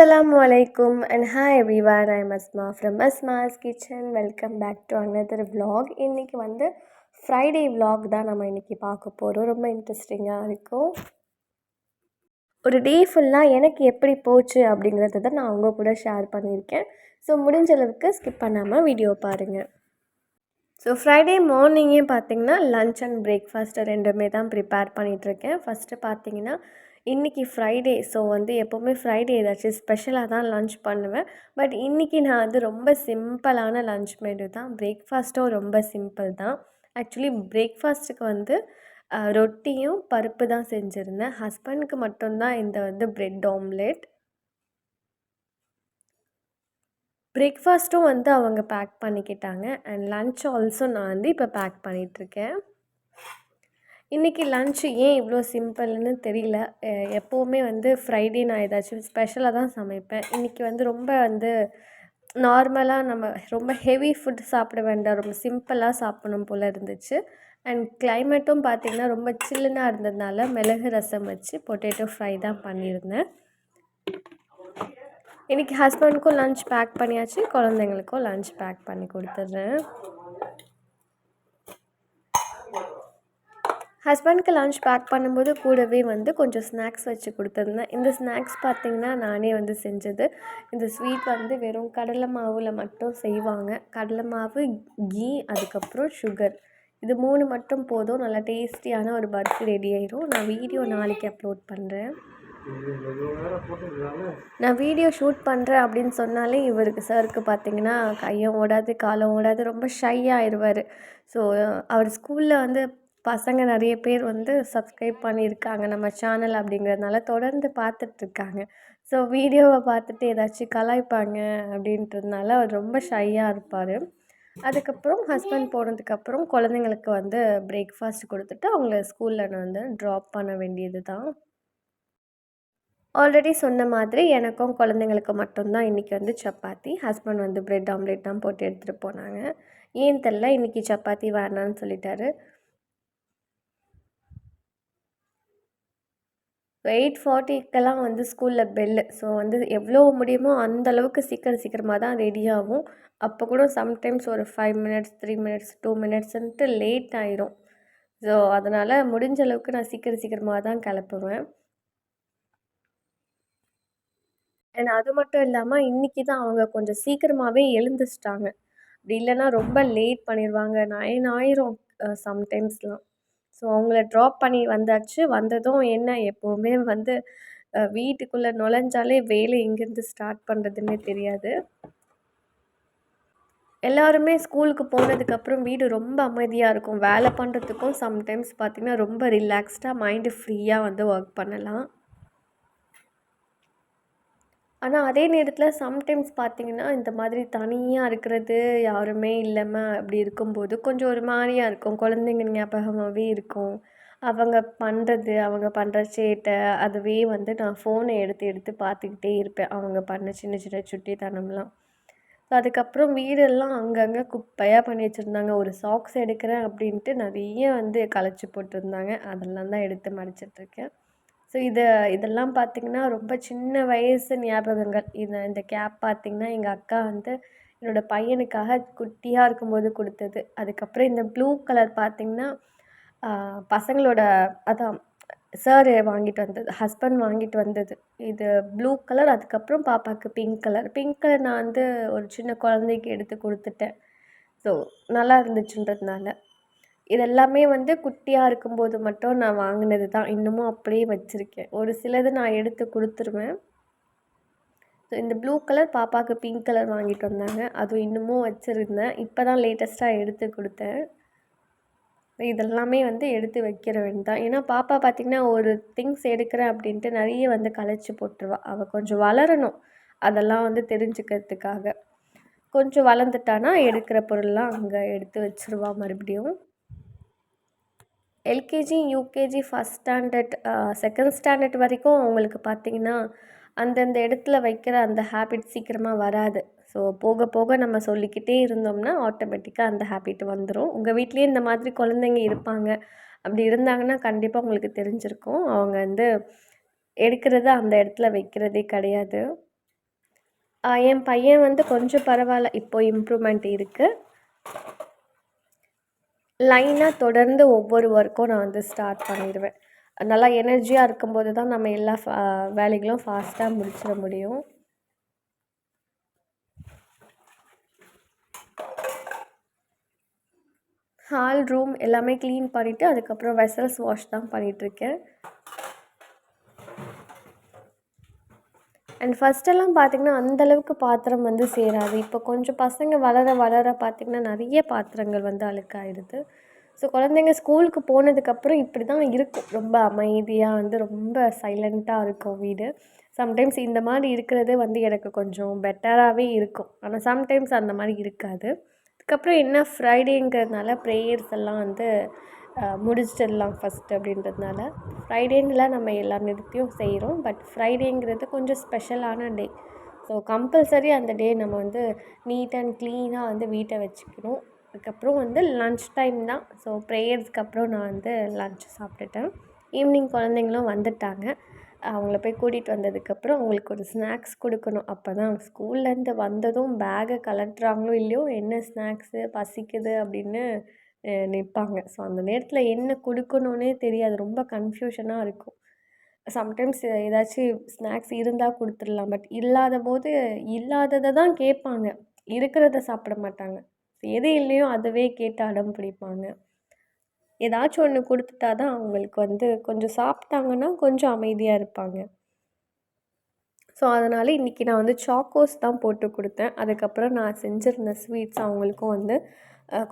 Assalamu alaikum and hi everyone. I'm Asma from Asma's kitchen welcome back to another vlog இன்றைக்கி வந்து Friday vlog தான் நம்ம இன்றைக்கி பார்க்க போகிறோம் ரொம்ப இன்ட்ரெஸ்டிங்காக இருக்கும். ஒரு டே ஃபுல்லாக எனக்கு எப்படி போச்சு அப்படிங்கிறத தான் நான் அவங்க கூட ஷேர் பண்ணியிருக்கேன். ஸோ முடிஞ்ச அளவுக்கு ஸ்கிப் பண்ணாமல் வீடியோ பாருங்கள் ஸோ ஃப்ரைடே மார்னிங்கே பார்த்தீங்கன்னா லன்ச் அண்ட் பிரேக்ஃபாஸ்ட்டு ரெண்டுமே தான் ப்ரிப்பேர் பண்ணிகிட்ருக்கேன் ஃபஸ்ட்டு பார்த்தீங்கன்னா இன்றைக்கி ஃப்ரைடே ஸோ வந்து எப்போவுமே ஃப்ரைடே ஏதாச்சும் ஸ்பெஷலாக தான் லன்ச் பண்ணுவேன். பட் இன்றைக்கி நான் வந்து ரொம்ப சிம்பிளான லன்ச் மெனு தான். பிரேக்ஃபாஸ்ட்டும் ரொம்ப சிம்பிள் தான். ஆக்சுவலி பிரேக்ஃபாஸ்ட்டுக்கு வந்து ரொட்டியும் பருப்பு தான் செஞ்சுருந்தேன். ஹஸ்பண்டுக்கு மட்டும்தான் இந்த வந்து பிரெட் ஆம்லேட் பிரேக்ஃபாஸ்ட்டும் வந்து அவங்க பேக் பண்ணிக்கிட்டாங்க. அண்ட் லன்ச் ஆல்சோ நான் வந்து இப்போ பேக் பண்ணிகிட்ருக்கேன் இன்றைக்கி லன்ச்சு ஏன் இவ்வளோ சிம்பிள்னு தெரியல. எப்போவுமே வந்து ஃப்ரைடே நான் ஏதாச்சும் ஸ்பெஷலாக தான் சமைப்பேன். இன்றைக்கி வந்து ரொம்ப வந்து நார்மலாக நம்ம ரொம்ப ஹெவி ஃபுட் சாப்பிட வேண்டாம். ரொம்ப சிம்பிளாக சாப்பிடணும் போல் இருந்துச்சு. அண்ட் கிளைமேட்டும் பார்த்திங்கன்னா ரொம்ப சில்லுனாக இருந்ததுனால மிளகு ரசம் வச்சு பொட்டேட்டோ ஃப்ரை தான் பண்ணியிருந்தேன். இன்றைக்கி ஹஸ்பண்டுக்கும் லன்ச் பேக் பண்ணியாச்சு. குழந்தைங்களுக்கும் லன்ச் பேக் பண்ணி கொடுத்துட்றேன். ஹஸ்பண்ட்க்கு லன்ச் பேக் பண்ணும்போது கூடவே வந்து கொஞ்சம் ஸ்நாக்ஸ் வச்சு கொடுத்துருந்தேன் இந்த ஸ்நாக்ஸ் பார்த்திங்கன்னா நானே வந்து செஞ்சது. இந்த ஸ்வீட் வந்து வெறும் கடலை மாவில் மட்டும் செய்வாங்க. கடலை மாவு கீ அதுக்கப்புறம் சுகர் இது மூணு மட்டும் போதும். நல்லா டேஸ்டியான ஒரு பர்ஃபி ரெடி ஆயிரும். நான் வீடியோ நாளைக்கு அப்லோட் பண்ணுறேன் நான் வீடியோ ஷூட் பண்ணுறேன் அப்படின்னு சொன்னாலே இவருக்கு சாருக்கு பார்த்தீங்கன்னா கையும் ஓடாது காலம் ஓடாது ரொம்ப ஷை ஆயிடுவார். ஸோ அவர் ஸ்கூலில் வந்து பசங்க நிறைய பேர் வந்து சப்ஸ்கிரைப் பண்ணியிருக்காங்க நம்ம சேனல் அப்படிங்கிறதுனால தொடர்ந்து பார்த்துட்ருக்காங்க. ஸோ வீடியோவை பார்த்துட்டு ஏதாச்சும் கலாய்ப்பாங்க அப்படின்றதுனால அவர் ரொம்ப ஷையாக இருப்பார். அதுக்கப்புறம் ஹஸ்பண்ட் போனதுக்கப்புறம் குழந்தைங்களுக்கு வந்து பிரேக்ஃபாஸ்ட் கொடுத்துட்டு அவங்கள ஸ்கூலில் நான் வந்து ட்ராப் பண்ண வேண்டியது தான் ஆல்ரெடி சொன்ன மாதிரி எனக்கும் குழந்தைங்களுக்கு மட்டும்தான் இன்றைக்கி வந்து சப்பாத்தி. ஹஸ்பண்ட் வந்து பிரெட் ஆம்லேட் தான் போட்டு எடுத்துகிட்டு போனாங்க. ஏன் தெரில இன்றைக்கி சப்பாத்தி வேணான்னு சொல்லிட்டாரு. எயிட் ஃபார்ட்டிக்கெல்லாம் வந்து ஸ்கூலில் பெல்லு ஸோ வந்து எவ்வளோ முடியுமோ அந்த அளவுக்கு சீக்கிரம் சீக்கிரமாக தான் ரெடி ஆகும். அப்போ கூட சம்டைம்ஸ் ஒரு five minutes three minutes two மினிட்ஸ்ன்ட்டு late ஆயிரும். ஸோ அதனால் முடிஞ்ச அளவுக்கு நான் சீக்கிரம் சீக்கிரமாக தான் கிளப்புவேன் அண்ட் அது மட்டும் இல்லாமல் இன்றைக்கி தான் அவங்க கொஞ்சம் சீக்கிரமாகவே எழுந்துச்சிட்டாங்க அப்படி இல்லைன்னா ரொம்ப லேட் பண்ணிடுவாங்க நைன் ஆயிரும் சம்டைம்ஸ்லாம் ஸோ அவங்கள ட்ராப் பண்ணி வந்தாச்சு. வந்ததும் என்ன? எப்போவுமே வந்து வீட்டுக்குள்ளே நுழைஞ்சாலே வேலை எங்கேருந்து ஸ்டார்ட் பண்ணுறதுன்னே தெரியாது. எல்லாருமே ஸ்கூலுக்கு போனதுக்கப்புறம் வீடு ரொம்ப அமைதியாக இருக்கும். வேலை பண்ணுறதுக்கும் சம்டைம்ஸ் பார்த்திங்கன்னா ரொம்ப ரிலாக்ஸ்டாக மைண்டு ஃப்ரீயாக வந்து ஒர்க் பண்ணலாம். ஆனால் அதே நேரத்தில் சம்டைம்ஸ் பார்த்திங்கன்னா இந்த மாதிரி தனியாக இருக்கிறது யாருமே இல்லாமல் அப்படி இருக்கும்போது கொஞ்சம் ஒரு மாதிரியாக இருக்கும். குழந்தைங்க ஞாபகமாகவே இருக்கும். அவங்க பண்ணுறது அவங்க பண்ணுற சேட்டை அதுவே வந்து நான் ஃபோனை எடுத்து எடுத்து பார்த்துக்கிட்டே இருப்பேன். அவங்க பண்ண சின்ன சின்ன சுட்டித்தனம்லாம். ஸோ அதுக்கப்புறம் வீடெல்லாம் அங்கங்கே குப்பையாக பண்ணி வச்சுருந்தாங்க. ஒரு சாக்ஸ் எடுக்கிறேன் அப்படின்ட்டு நிறைய வந்து கலைச்சி போட்டிருந்தாங்க. அதெல்லாம் தான் எடுத்து மடிச்சிட்ருக்கேன் ஸோ இதை இதெல்லாம் பார்த்திங்கன்னா ரொம்ப சின்ன வயசு ஞாபகங்கள். இந்த இந்த கேப் பார்த்திங்கன்னா எங்கள் அக்கா வந்து என்னோடய பையனுக்காக குட்டியாக இருக்கும்போது கொடுத்தது. அதுக்கப்புறம் இந்த ப்ளூ கலர் பார்த்திங்கன்னா பசங்களோட அதான் சார் வாங்கிட்டு வந்தது ஹஸ்பண்ட் வாங்கிட்டு வந்தது. இது ப்ளூ கலர் அதுக்கப்புறம் பாப்பாவுக்கு பிங்க் கலர். பிங்க் கலர் நான் வந்து ஒரு சின்ன குழந்தைக்கு எடுத்து கொடுத்துட்டேன். ஸோ நல்லா இருந்துச்சுன்றதுனால. இதெல்லாமே வந்து குட்டியாக இருக்கும்போது மட்டும் நான் வாங்கினது தான். இன்னமும் அப்படியே வச்சுருக்கேன். ஒரு சிலது நான் எடுத்து கொடுத்துருவேன். ஸோ இந்த ப்ளூ கலர் பாப்பாவுக்கு பிங்க் கலர் வாங்கிட்டு வந்தாங்க. அதுவும் இன்னமும் வச்சுருந்தேன். இப்போ தான் லேட்டஸ்ட்டாக எடுத்து கொடுத்தேன். இதெல்லாமே வந்து எடுத்து வைக்கிற வேண்டாம் ஏன்னா பாப்பா பார்த்திங்கன்னா ஒரு திங்ஸ் எடுக்கிறேன் அப்படின்ட்டு நிறைய வந்து கலைச்சி போட்டுருவா. அவள் கொஞ்சம் வளரணும். அதெல்லாம் வந்து தெரிஞ்சுக்கிறதுக்காக. கொஞ்சம் வளர்ந்துட்டானா எடுக்கிற பொருள்லாம் அங்கே எடுத்து வச்சுருவா மறுபடியும். LKG UKG first standard second standard வரைக்கும் அவங்களுக்கு பார்த்திங்கன்னா அந்தந்த இடத்துல வைக்கிற அந்த ஹேபிட் சீக்கிரமாக வராது. ஸோ போக போக நம்ம சொல்லிக்கிட்டே இருந்தோம்னா ஆட்டோமேட்டிக்காக அந்த ஹேபிட் வந்துடும் உங்கள் வீட்லேயே இந்த மாதிரி குழந்தைங்க இருப்பாங்க. அப்படி இருந்தாங்கன்னா கண்டிப்பாக உங்களுக்கு தெரிஞ்சிருக்கும். அவங்க வந்து எடுக்கிறத அந்த இடத்துல வைக்கிறதே கிடையாது. என் பையன் வந்து கொஞ்சம் பரவாயில்ல. இப்போ இம்ப்ரூவ்மெண்ட் இருக்குது லைனாக தொடர்ந்து ஒவ்வொரு ஒர்க்கும் நான் வந்து ஸ்டார்ட் பண்ணிடுவேன். நல்லா எனர்ஜியாக இருக்கும்போது தான் நம்ம எல்லா வேலைகளும் ஃபாஸ்ட்டாக முடிச்சிட முடியும். ஹால் ரூம் எல்லாமே க்ளீன் பண்ணிவிட்டு அதுக்கப்புறம் வெசல்ஸ் வாஷ் தான் பண்ணிகிட்ருக்கேன் அண்ட் ஃபஸ்ட்டெல்லாம் பார்த்திங்கன்னா அந்தளவுக்கு பாத்திரம் வந்து சேராது. இப்போ கொஞ்சம் பசங்க வளர வளர பார்த்திங்கன்னா நிறைய பாத்திரங்கள் வந்து அழுக்காயிடுது. ஸோ குழந்தைங்க ஸ்கூலுக்கு போனதுக்கப்புறம் இப்படி தான் இருக்கும். ரொம்ப அமைதியாக வந்து ரொம்ப சைலண்ட்டாக இருக்கும் வீடு. சம்டைம்ஸ் இந்த மாதிரி இருக்கிறதே வந்து எனக்கு கொஞ்சம் பெட்டராகவே இருக்கும். ஆனால் சம்டைம்ஸ் அந்த மாதிரி இருக்காது. அதுக்கப்புறம் என்ன ஃப்ரைடேங்கிறதுனால ப்ரேயர்ஸ் எல்லாம் வந்து முடிச்சிடலாம் ஃபஸ்ட்டு அப்படின்றதுனால. ஃப்ரைடேனில் நம்ம எல்லா நிறுத்தியும் செய்கிறோம் பட் ஃப்ரைடேங்கிறது கொஞ்சம் ஸ்பெஷலான டே ஸோ கம்பல்சரி அந்த டே நம்ம வந்து நீட் அண்ட் க்ளீனாக வந்து வீட்டை வச்சுக்கணும். அதுக்கப்புறம் வந்து லன்ச் டைம் தான். ஸோ ப்ரேயர்ஸ்க்கு அப்புறம் நான் வந்து லன்ச் சாப்பிட்டுட்டேன். ஈவினிங் குழந்தைங்களும் வந்துட்டாங்க. அவங்கள போய் கூட்டிகிட்டு வந்ததுக்கப்புறம் அவங்களுக்கு ஒரு ஸ்நாக்ஸ் கொடுக்கணும். அப்போ தான் ஸ்கூல்லேருந்து வந்ததும் பேகை கலட்டுறாங்களோ இல்லையோ என்ன ஸ்நாக்ஸு பசிக்குது அப்படின்னு நிற்பாங்க ஸோ அந்த நேரத்தில் என்ன கொடுக்கணுன்னே தெரியாது. ரொம்ப கன்ஃப்யூஷனாக இருக்கும். சம்டைம்ஸ் ஏதாச்சும் ஸ்நாக்ஸ் இருந்தால் கொடுத்துடலாம். பட் இல்லாத போது இல்லாததை தான் கேட்பாங்க. இருக்கிறத சாப்பிட மாட்டாங்க. எது இல்லையோ அதுவே கேட்டு அடம் பிடிப்பாங்க. ஏதாச்சும் ஒன்று கொடுத்துட்டா தான் அவங்களுக்கு வந்து கொஞ்சம் சாப்பிட்டாங்கன்னா கொஞ்சம் அமைதியாக இருப்பாங்க. ஸோ அதனால் இன்றைக்கி நான் வந்து சாக்கோஸ் தான் போட்டு கொடுத்தேன். அதுக்கப்புறம் நான் செஞ்சுருந்த ஸ்வீட்ஸ் அவங்களுக்கும் வந்து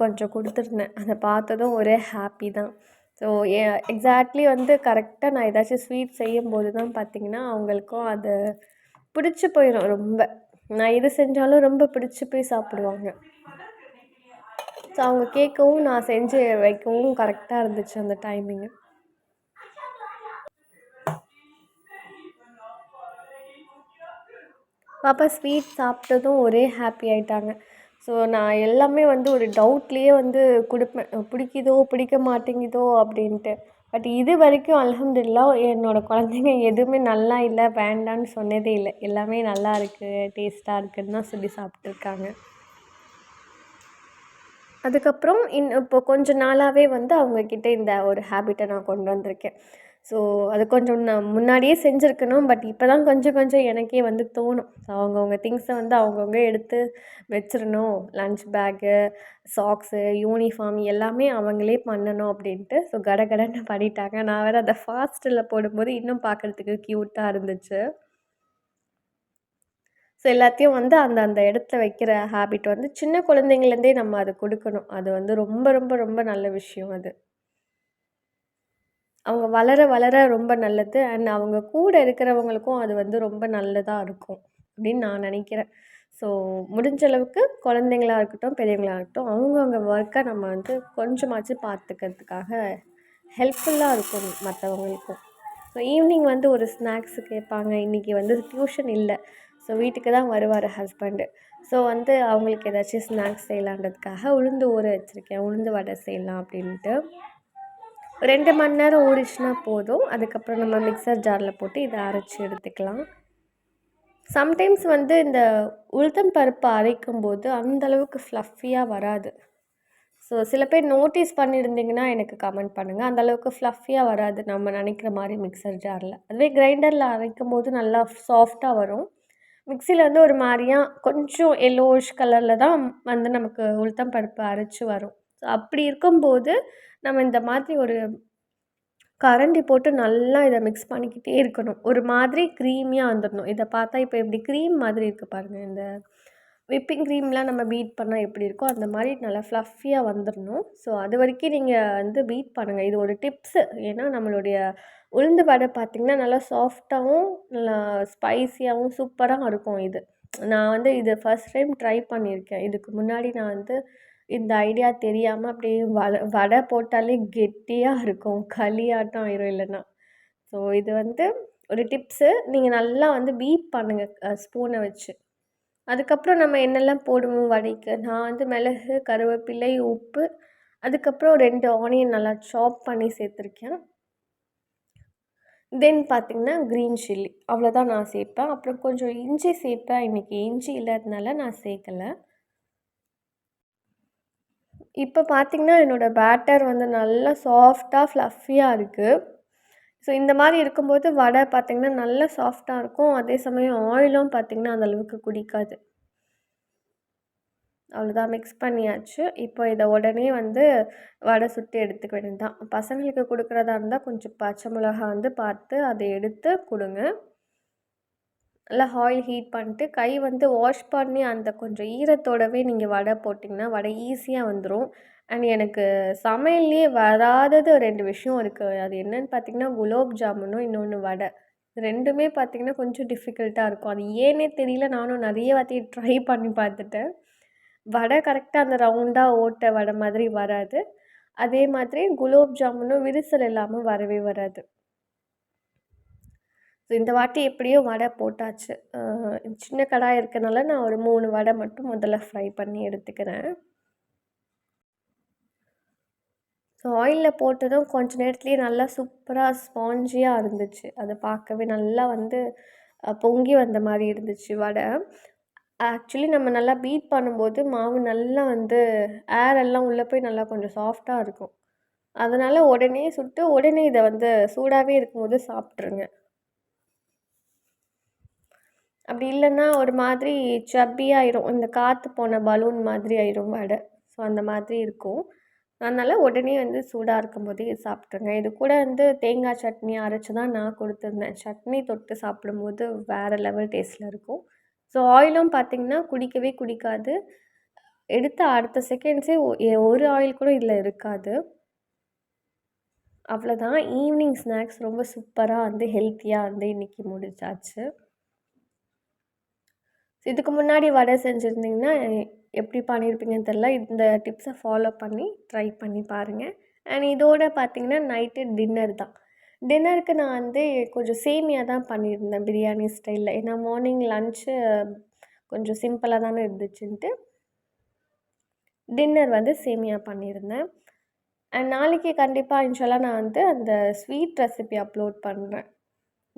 கொஞ்சம் கொடுத்துருந்தேன். அதை பார்த்ததும் ஒரே ஹாப்பி தான். ஸோ ஏ எக்ஸாக்ட்லி வந்து கரெக்டாக நான் ஏதாச்சும் ஸ்வீட் செய்யும்போது தான் பார்த்திங்கன்னா அவங்களுக்கும் அது பிடிச்சி போயிடும் ரொம்ப. நான் எது செஞ்சாலும் ரொம்ப பிடிச்சி போய் சாப்பிடுவாங்க. ஸோ அவங்க கேட்கவும் நான் செஞ்சு வைக்கவும் கரெக்டாக இருந்துச்சு அந்த டைமிங்கு பாப்பா ஸ்வீட் சாப்பிட்டதும் ஒரே ஹாப்பி ஆகிட்டாங்க ஸோ நான் எல்லாமே வந்து ஒரு டவுட்லேயே வந்து கொடுப்பேன். பிடிக்குதோ பிடிக்க மாட்டேங்குதோ அப்படின்ட்டு. பட் இது வரைக்கும் அலமதுல்லா என்னோடய குழந்தைங்க எதுவுமே நல்லா இல்லை வேண்டான்னு சொன்னதே இல்லை. எல்லாமே நல்லா இருக்குது டேஸ்ட்டாக இருக்குதுன்னு தான் சொல்லி சாப்பிட்ருக்காங்க அதுக்கப்புறம் இன் இப்போ கொஞ்ச நாளாகவே வந்து அவங்கக்கிட்ட இந்த ஒரு ஹேபிட்டை நான் கொண்டு வந்திருக்கேன். ஸோ அது கொஞ்சம் நான் முன்னாடியே செஞ்சுருக்கணும் பட் இப்போ தான் கொஞ்சம் கொஞ்சம் எனக்கே வந்து தோணும். அவங்கவுங்க திங்ஸை வந்து அவங்கவுங்க எடுத்து வச்சிடணும் லன்ச் பேக்கு சாக்ஸு யூனிஃபார்ம் எல்லாமே அவங்களே பண்ணணும் அப்படின்ட்டு. ஸோ கட கடன்னு பண்ணிட்டாங்க. நான் வேறு அதை ஃபாஸ்ட்டில் போடும்போது இன்னும் பார்க்குறதுக்கு க்யூட்டாக இருந்துச்சு. ஸோ எல்லாத்தையும் வந்து அந்த அந்த இடத்துல வைக்கிற ஹேபிட் வந்து சின்ன குழந்தைங்கள்லேருந்தே நம்ம அதை கொடுக்கணும். அது வந்து ரொம்ப ரொம்ப ரொம்ப நல்ல விஷயம் அது. அவங்க வளர வளர ரொம்ப நல்லது. அண்ட் அவங்க கூட இருக்கிறவங்களுக்கும் அது வந்து ரொம்ப நல்லதாக இருக்கும் அப்படின்னு நான் நினைக்கிறேன். ஸோ முடிஞ்ச அளவுக்கு குழந்தைங்களா இருக்கட்டும் பெரியவங்களா இருக்கட்டும் அவங்கவுங்க ஒர்க்கை நம்ம வந்து கொஞ்சமாச்சும் பார்த்துக்கிறதுக்காக ஹெல்ப்ஃபுல்லாக இருக்கும் மற்றவங்களுக்கும் ஸோ ஈவினிங் வந்து ஒரு ஸ்நாக்ஸு கேட்பாங்க. இன்றைக்கி வந்து டியூஷன் இல்லை. ஸோ வீட்டுக்கு தான் வருவார் ஹஸ்பண்டு ஸோ வந்து அவங்களுக்கு ஏதாச்சும் ஸ்நாக்ஸ் செய்யலான்றதுக்காக உளுந்து ஊற வச்சுருக்கேன். உளுந்து வடை செய்யலாம் அப்படின்ட்டு. ரெண்டு மணி நேரம் ஊறிச்சுன்னா போதும். அதுக்கப்புறம் நம்ம மிக்சர் ஜாரில் போட்டு இதை அரைச்சி எடுத்துக்கலாம். சம்டைம்ஸ் வந்து இந்த உளுத்தம் பருப்பு அரைக்கும் போது அந்தளவுக்கு ஃப்ளஃபியாக வராது. ஸோ சில பேர் நோட்டீஸ் பண்ணியிருந்தீங்கன்னா எனக்கு கமெண்ட் பண்ணுங்கள் அந்தளவுக்கு ஃப்ளஃபியாக வராது நம்ம நினைக்கிற மாதிரி மிக்சர் ஜாரில் அதுவே கிரைண்டரில் அரைக்கும் போது நல்லா சாஃப்டாக வரும். மிக்சியில் வந்து ஒரு மாதிரியாக கொஞ்சம் எல்லோஷ் கலரில் தான் வந்து நமக்கு உளுத்தம் பருப்பு அரைச்சி வரும். ஸோ அப்படி இருக்கும்போது நம்ம இந்த மாதிரி ஒரு கரண்டி போட்டு நல்லா இதை மிக்ஸ் பண்ணிக்கிட்டே இருக்கணும். ஒரு மாதிரி க்ரீமியாக வந்துடணும். இதை பார்த்தா இப்போ எப்படி க்ரீம் மாதிரி இருக்குது பாருங்கள் இந்த விப்பிங் க்ரீம்லாம் நம்ம பீட் பண்ணால் எப்படி இருக்கோ அந்த மாதிரி நல்லா ஃப்ளஃபியாக வந்துடணும். ஸோ அது வரைக்கும் நீங்கள் வந்து பீட் பண்ணுங்கள் இது ஒரு டிப்ஸு ஏன்னா நம்மளுடைய உளுந்து வடை பார்த்திங்கன்னா நல்லா சாஃப்டாகவும் நல்லா ஸ்பைஸியாகவும் சூப்பராக இருக்கும் இது. நான் வந்து இது ஃபஸ்ட் டைம் ட்ரை பண்ணியிருக்கேன். இதுக்கு முன்னாடி நான் வந்து இந்த ஐடியா தெரியாமல் அப்படியே வடை வடை போட்டாலே கெட்டியாக இருக்கும். களியாட்டம் ஆயிரும் இல்லைன்னா. ஸோ இது வந்து ஒரு டிப்ஸு நீங்கள் நல்லா வந்து பீட் பண்ணுங்கள் ஸ்பூனை வச்சு. அதுக்கப்புறம் நம்ம என்னெல்லாம் போடுவோம்? வடைக்கு. நான் வந்து மிளகு கருவேப்பிலை உப்பு அதுக்கப்புறம் ரெண்டு ஆனியன் நல்லா சாப் பண்ணி சேர்த்துருக்கேன். தென் பார்த்திங்கன்னா க்ரீன் சில்லி அவ்வளோதான் நான் சேர்ப்பேன். அப்புறம் கொஞ்சம் இஞ்சி சேர்ப்பேன். இன்றைக்கி இஞ்சி இல்லாததுனால நான் சேர்க்கலை. இப்போ பார்த்திங்கன்னா என்னோடய பேட்டர் வந்து நல்லா சாஃப்டாக ஃப்ளஃபியாக இருக்குது ஸோ இந்த மாதிரி இருக்கும்போது வடை பார்த்திங்கன்னா நல்லா சாஃப்டாக இருக்கும். அதே சமயம் ஆயிலும் பார்த்திங்கன்னா அந்தளவுக்கு குடிக்காது. அவ்வளோதான். மிக்ஸ் பண்ணியாச்சு. இப்போ இதை உடனே வந்து வடை சுட்டு எடுத்துக்க வேண்டியது தான் பசங்களுக்கு கொடுக்குறதா இருந்தால் கொஞ்சம் பச்சை மிளகா வந்து பார்த்து அதை எடுத்து கொடுங்க. நல்லா ஆயில் ஹீட் பண்ணிட்டு கை வந்து வாஷ் பண்ணி அந்த கொஞ்சம் ஈரத்தோடவே நீங்கள் வடை போட்டிங்கன்னா வடை ஈஸியாக வந்துடும் அண்ட் எனக்கு சமையல்லையே வராதது ரெண்டு விஷயம் இருக்குது அது என்னன்னு பார்த்தீங்கன்னா குலோப் ஜாமுனும் இன்னொன்று வடை. ரெண்டுமே பார்த்திங்கன்னா கொஞ்சம் டிஃபிகல்ட்டாக இருக்கும். அது ஏன்னே தெரியல. நானும் நிறைய வாட்டி ட்ரை பண்ணி பார்த்துட்டேன் வடை கரெக்டாக அந்த ரவுண்டாக ஓட்ட வடை மாதிரி வராது. அதே மாதிரி குலோப் ஜாமுனும் விரிசல் இல்லாமல் வரவே வராது. ஸோ இந்த வாட்டி எப்படியோ வடை போட்டாச்சு. சின்ன கடாய் இருக்கனால நான் ஒரு மூணு வடை மட்டும் முதல்ல ஃப்ரை பண்ணி எடுத்துக்கிறேன். ஸோ ஆயிலில் போட்டதும் கொஞ்ச நேரத்துலேயே நல்லா சூப்பராக ஸ்பாஞ்சியாக இருந்துச்சு. அதை பார்க்கவே நல்லா வந்து பொங்கி வந்த மாதிரி இருந்துச்சு வடை. ஆக்சுவலி நம்ம நல்லா பீட் பண்ணும்போது மாவு நல்லா வந்து ஏர் எல்லாம் உள்ளே போய் நல்லா கொஞ்சம் சாஃப்டாக இருக்கும். அதனால் உடனே சுட்டு உடனே இதை வந்து சூடாகவே இருக்கும்போது சாப்பிட்ருங்க அப்படி இல்லைன்னா ஒரு மாதிரி சப்பியாயிரும் இந்த காற்று போன பலூன் மாதிரி ஆயிரும் வடை. ஸோ அந்த மாதிரி இருக்கும். அதனால் உடனே வந்து சூடாக இருக்கும்போதே சாப்பிட்ருங்க இது கூட வந்து தேங்காய் சட்னி அரைச்சி தான் நான் கொடுத்துருந்தேன். சட்னி தொட்டு சாப்பிடும்போது வேறு லெவல் டேஸ்ட்டில் இருக்கும். ஸோ ஆயிலும் பார்த்திங்கன்னா குடிக்கவே குடிக்காது. எடுத்த அடுத்த செகண்ட்ஸே ஒரு ஆயில் கூட இதில் இருக்காது. அவ்வளோதான் ஈவினிங் ஸ்நாக்ஸ் ரொம்ப சூப்பராக வந்து ஹெல்த்தியாக வந்து இன்றைக்கி முடிச்சாச்சு இதுக்கு முன்னாடி வடை செஞ்சுருந்தீங்கன்னா எப்படி பண்ணியிருப்பீங்கன்னு தெரில இந்த டிப்ஸை ஃபாலோ பண்ணி ட்ரை பண்ணி பாருங்கள் அண்ட் இதோட பார்த்திங்கன்னா நைட்டு டின்னர் தான். டின்னருக்கு நான் வந்து கொஞ்சம் சேமியா தான் பண்ணியிருந்தேன் பிரியாணி ஸ்டைலில் ஏன்னா மார்னிங் லன்ச்சு கொஞ்சம் சிம்பிளாக தானே இருந்துச்சுன்ட்டு டின்னர் வந்து சேமியா பண்ணியிருந்தேன். அண்ட் நாளைக்கு கண்டிப்பாக இன்ஷால்லாம் நான் வந்து அந்த ஸ்வீட் ரெசிபி அப்லோட் பண்ணுறேன்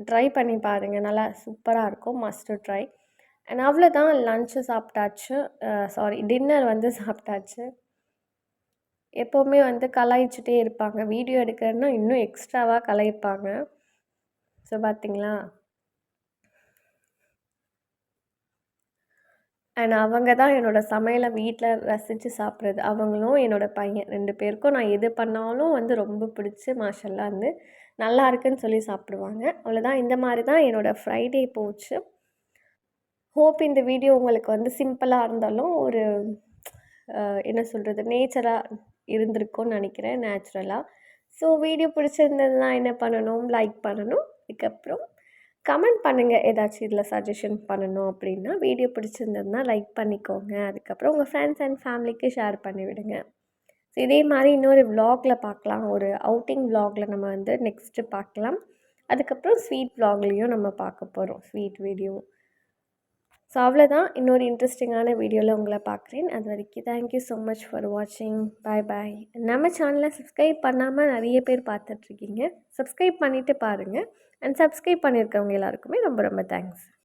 ட்ரை பண்ணி பாருங்கள் நல்லா சூப்பராக இருக்கும். மஸ்ட்டு ட்ரை அண்ட் அவ்வளோதான் லன்ச்சு சாப்பிட்டாச்சு. சாரி டின்னர் வந்து சாப்பிட்டாச்சு. எப்போவுமே வந்து கலாய்ச்சிட்டே இருப்பாங்க. வீடியோ எடுக்கிறன்னா இன்னும் எக்ஸ்ட்ராவாக கலாய்ப்பாங்க. ஸோ பார்த்தீங்களா அண்ட் அவங்க தான் என்னோடய சமையலை வீட்டில் ரசித்து சாப்பிட்றது. அவங்களும் என்னோடய பையன் ரெண்டு பேருக்கும் நான் எது பண்ணாலும் வந்து ரொம்ப பிடிச்சி மாஷெல்லாம் வந்து நல்லா இருக்குன்னு சொல்லி சாப்பிடுவாங்க. அவ்வளோதான் இந்த மாதிரி தான் என்னோடய ஃப்ரைடே போச்சு. ஹோப் இந்த வீடியோ உங்களுக்கு வந்து சிம்பிளாக இருந்தாலும் ஒரு என்ன சொல்கிறது நேச்சராக இருந்திருக்கும்னு நினைக்கிறேன் நேச்சுரலாக ஸோ வீடியோ பிடிச்சிருந்ததுனா என்ன பண்ணணும்? லைக் பண்ணணும். அதுக்கப்புறம் கமெண்ட் பண்ணுங்கள் ஏதாச்சும் இதில் சஜஷன் பண்ணணும் அப்படின்னா வீடியோ பிடிச்சிருந்ததுனா லைக் பண்ணிக்கோங்க. அதுக்கப்புறம் உங்கள் ஃப்ரெண்ட்ஸ் அண்ட் ஃபேமிலிக்கு ஷேர் பண்ணி விடுங்க. ஸோ இதே மாதிரி இன்னொரு விலாகில் பார்க்கலாம். ஒரு அவுட்டிங் விலாகில் நம்ம வந்து நெக்ஸ்ட்டு பார்க்கலாம். அதுக்கப்புறம் ஸ்வீட் விலாக்லேயும் நம்ம பார்க்க போகிறோம் ஸ்வீட் வீடியோ ஸோ அவ்வளோதான் இன்னொரு இன்ட்ரெஸ்டிங்கான வீடியோவில் உங்களை பார்க்குறேன். அது வரைக்கும் தேங்க்யூ ஸோ மச் ஃபார் வாட்சிங் பாய் பாய் நம்ம சேனலை சப்ஸ்கிரைப் பண்ணாமல் நிறைய பேர் பார்த்துட்ருக்கீங்க சப்ஸ்கிரைப் பண்ணிவிட்டு பாருங்கள் அண்ட் சப்ஸ்கிரைப் பண்ணியிருக்கவங்க எல்லாருக்குமே ரொம்ப ரொம்ப தேங்க்ஸ்